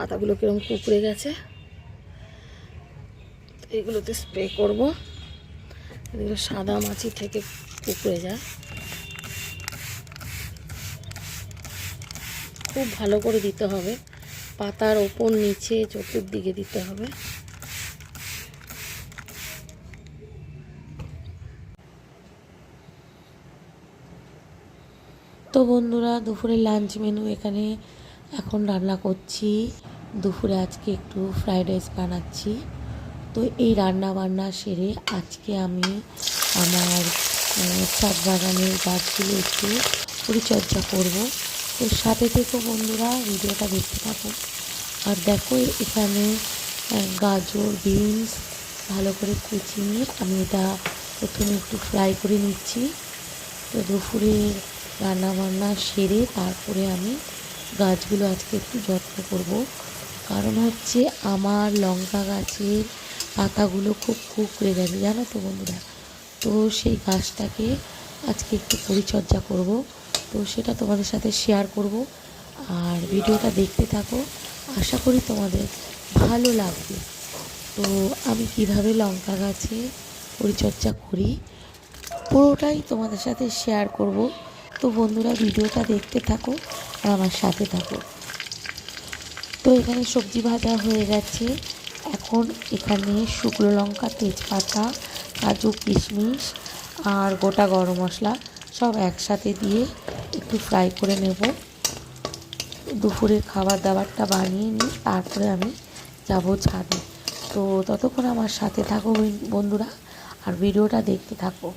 পাতাগুলো কীরকম কুকড়ে গেছে। তো এগুলোতে স্প্রে করব। এগুলো সাদা মাছি থেকে কুকড়ে যায়। খুব ভালো করে দিতে হবে। পাতার ওপর নিচে চতুর্দিকে দিতে হবে। তো বন্ধুরা, দুপুরের লাঞ্চ মেনু এখানে এখন রান্না করছি। দুপুরে আজকে একটু ফ্রাইড রাইস বানাচ্ছি। তো এই রান্না বান্না সেরে আজকে আমি আমার ছাদ বাগানের গাছগুলো একটু পরিচর্যা করব। তো সাথে থেকে বন্ধুরা, ভিডিওটা দেখতে থাকো। আর দেখো এখানে গাজর, বিনস, ভালো করে কুচিয়ে আমি এটা প্রথমে একটু ফ্রাই করে নিচ্ছি। তো দুপুরে রান্না বান্না সেরে তারপরে আমি গাছগুলো আজকে একটু যত্ন করব। কারণ হচ্ছে আমার লঙ্কা গাছের পাতাগুলো খুব কুকড়ে গেছে, জানো তো বন্ধুরা? তো সেই গাছটাকে আজকে একটু পরিচর্যা করব। তো সেটা তোমাদের সাথে শেয়ার করব। আর ভিডিওটা দেখতে থাকো। আশা করি তোমাদের ভালো লাগবে। তো আমি কীভাবে লঙ্কা গাছে পরিচর্যা করি, পুরোটাই তোমাদের সাথে শেয়ার করব। তো বন্ধুরা, ভিডিওটা দেখতে থাকো আর আমার সাথে থাকো। তো এখানে সবজি ভাজা হয়ে গেছে। এখন এখানে শুকনো লঙ্কা, তেজপাতা, কাজু, কিশমিশ আর গোটা গরম মশলা সব একসাথে দিয়ে একটু ফ্রাই করে নেব। দুপুরের খাবার দাবারটা বানিয়ে নিই, তারপরে আমি যাব ছাদে। তো ততক্ষণ আমার সাথে থাকো বন্ধুরা, আর ভিডিওটা দেখতে থাকো।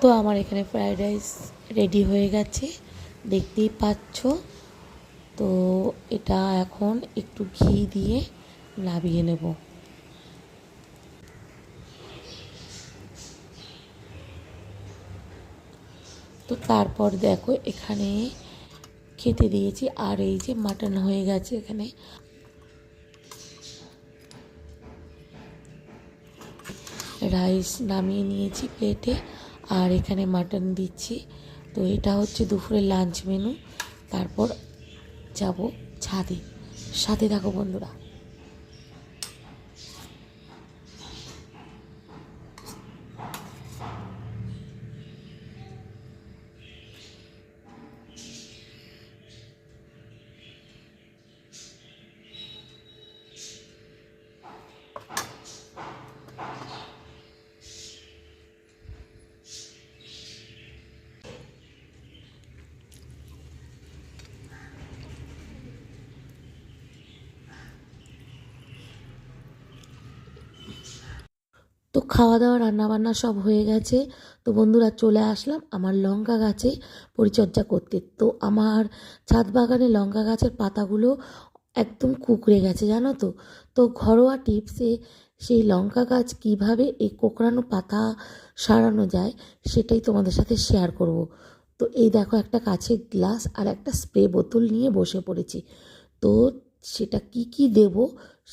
তো আমার এখানে ফ্রায়েড রাইস রেডি হয়ে গেছে। দেখতেই পাচ্ছ। তো এটা এখন একটু ঘি দিয়ে নাবিয়ে নেব। তো তারপর দেখো এখানে খেতে দিয়েছি আর এই যে মাটন হয়ে গেছে এখানে। রাইস নামিয়ে নিয়েছি প্লেটে আর এখানে মাটন দিচ্ছি। তো এটা হচ্ছে দুপুরের লাঞ্চ মেনু। তারপর যাব ছাদে। সাথে থাকো বন্ধুরা। খাওয়া দাওয়া রান্না বান্না সব হয়ে গেছে। তো বন্ধুরা চলে আসলাম আমার লঙ্কা গাছে পরিচর্যা করতে। তো আমার ছাদ বাগানে লঙ্কা গাছের পাতাগুলো একদম কুকড়ে গেছে, জানো তো? তো ঘরোয়া টিপসে সেই লঙ্কা গাছ কীভাবে এই কোকড়ানো পাতা সারানো যায় সেটাই তোমাদের সাথে শেয়ার করব। তো এই দেখো একটা কাছের গ্লাস আর একটা স্প্রে বোতল নিয়ে বসে পড়েছি। তো সেটা কি কি দেব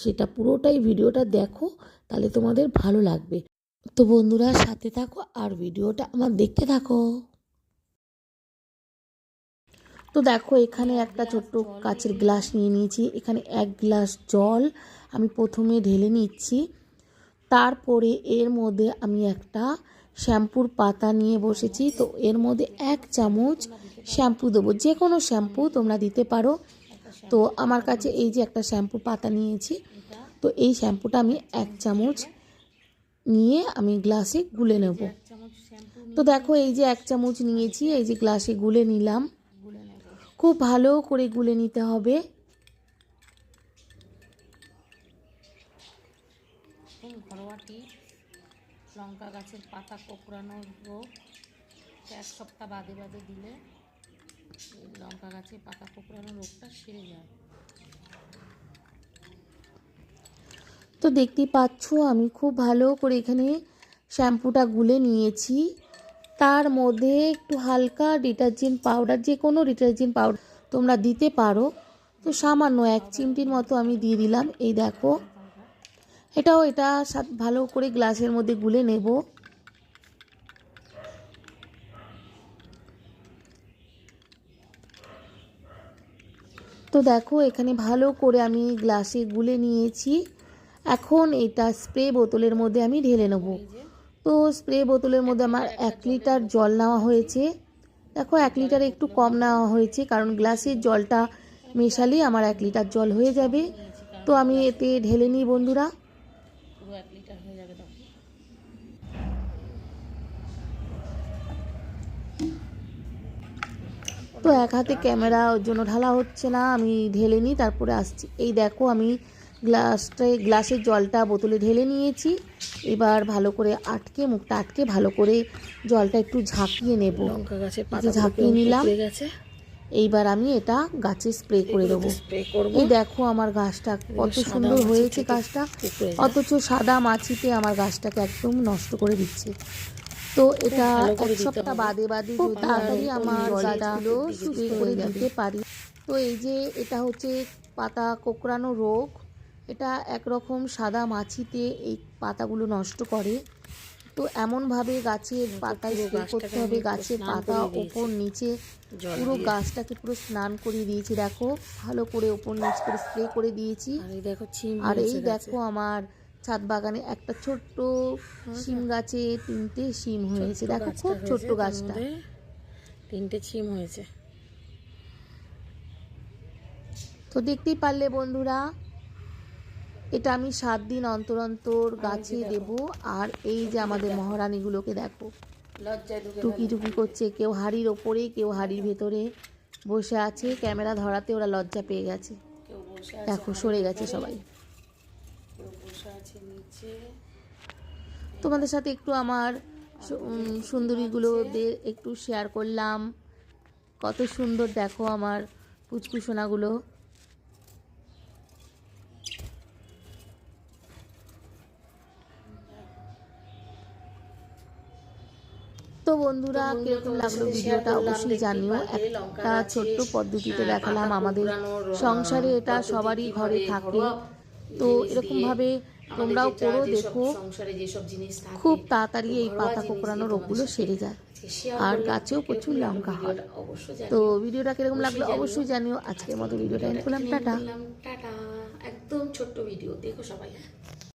সেটা পুরোটাই ভিডিওটা দেখো, তাহলে তোমাদের ভালো লাগবে। তো বন্ধুরা, সাথে থাকো আর ভিডিওটা আমার দেখতে থাকো। তো দেখো, এখানে একটা ছোট্ট কাচের গ্লাস নিয়ে নিয়েছি। এখানে এক গ্লাস জল আমি প্রথমে ঢেলে নিচ্ছি। তারপরে এর মধ্যে আমি একটা শ্যাম্পুর পাতা নিয়ে বসেছি। তো এর মধ্যে এক চামচ শ্যাম্পু দেবো। যে কোনো শ্যাম্পু তোমরা দিতে পারো। তো আমার কাছে এই যে একটা শ্যাম্পু পাতা নিয়েছি। তো এই শ্যাম্পুটা আমি এক চামচ নিয়ে আমি গ্লাসে গুলে নেব। তো দেখো এই যে এক চামচ নিয়েছি এই যে গ্লাসে গুলে নিলাম। খুব ভালো করে গুলে নিতে হবে। একদম ঘরোয়া লঙ্কা গাছের পাতা কোঁকড়ানোর রোগ। এক সপ্তাহ বাদে বাদে দিলে লঙ্কা গাছের পাতা কোঁকড়ানোর রোগটা সেরে যায়। তো দেখতেই পাচ্ছ, আমি খুব ভালো করে এখানে শ্যাম্পুটা গুলে নিয়েছি। তার মধ্যে একটু হালকা ডিটারজেন্ট পাউডার, যে কোনো ডিটারজেন্ট পাউডার তোমরা দিতে পারো। তো সামান্য এক চিমটির মতো আমি দিয়ে দিলাম। এই দেখো, এটাও এটা ভালো করে গ্লাসের মধ্যে গুলে নেব। তো দেখো, এখানে ভালো করে আমি গ্লাসে গুলে নিয়েছি। এখন এটা স্প্রে বোতলের মধ্যে আমি ঢেলে নেব। তো স্প্রে বোতলের মধ্যে আমার এক লিটার জল নেওয়া হয়েছে। দেখো, এক লিটার একটু কম নেওয়া হয়েছে, কারণ গ্লাসের জলটা মেশালেই আমার এক লিটার জল হয়ে যাবে। তো আমি এতে ঢেলে নিই বন্ধুরা। তো এক হাতে ক্যামেরা ওর জন্য ঢালা হচ্ছে না, আমি ঢেলে নিই, তারপরে আসছি। এই দেখো, আমি গ্লাসটায় গ্লাসের জলটা বোতলে ঢেলে নিয়েছি। এবার ভালো করে আটকে মুখটা আটকে ভালো করে জলটা একটু ঝাঁকিয়ে নেব। যে ঝাঁকিয়ে নিলাম। এইবার আমি এটা গাছে স্প্রে করে দেবো। এই দেখো আমার গাছটা কত সুন্দর হয়েছে গাছটা। অথচ সাদা মাছিতে আমার গাছটাকে একদম নষ্ট করে দিচ্ছে। তো এটা এক সপ্তাহ বাদে বাদে তাড়াতাড়ি আমার গাছগুলো সুস্থ করে হয়ে। দিতে পারি। তো এই যে এটা হচ্ছে পাতা কোঁকড়ানো রোগ। এটা একরকম সাদা মাছিতে এই পাতাগুলো নষ্ট করে। তো এমনভাবে গাছের পাতায় পুরো স্প্রে করতে হবে। গাছের পাতা ওপর নিচে পুরো গাছটাকে পুরো স্নান করিয়ে দিয়েছি। দেখো ভালো করে ওপর নিচ করে স্প্রে করে দিয়েছি। আর এই দেখো আমার ছাদ বাগানে একটা ছোট্ট শিম গাছে তিনটে শিম হয়েছে। দেখো খুব ছোট্ট গাছটা। তিনটে ছিম হয়েছে। তো দেখতেই পারলে বন্ধুরা এটা আমি সাত দিন অন্তর অন্তর গাছে দেব। আর এই যে আমাদের মহারানীগুলোকে দেখো। টুকি টুকি করছে কেউ হাড়ির ওপরে কেউ হাড়ির ভেতরে বসে আছে। ক্যামেরা ধরাতে ওরা লজ্জা পেয়ে গেছে। দেখো সরে গেছে সবাই। তোমাদের সাথে একটু আমার সুন্দরীগুলোদের একটু শেয়ার করলাম। কত সুন্দর দেখো আমার পুচকুসোনাগুলো তো বন্ধুরা কীরকম লাগল ভিডিওটা অবশ্যই জানিও। একটা ছোট্ট পদ্ধতিতে দেখালাম আমাদের সংসারে এটা সবারই ঘরে থাকে। তো এরকম ভাবে তোমরাও করো দেখো। খুব তাড়াতাড়ি এই পাতা কোঁকড়ানো রোগগুলো সেরে যায়। আর গাছেও প্রচুর লঙ্কা হয়। তো ভিডিওটা কীরকম লাগল অবশ্যই জানিও। আজকের মতো ভিডিওটা এন্ড করলাম টাটা। একদম ছোট্ট ভিডিও দেখো সবাই।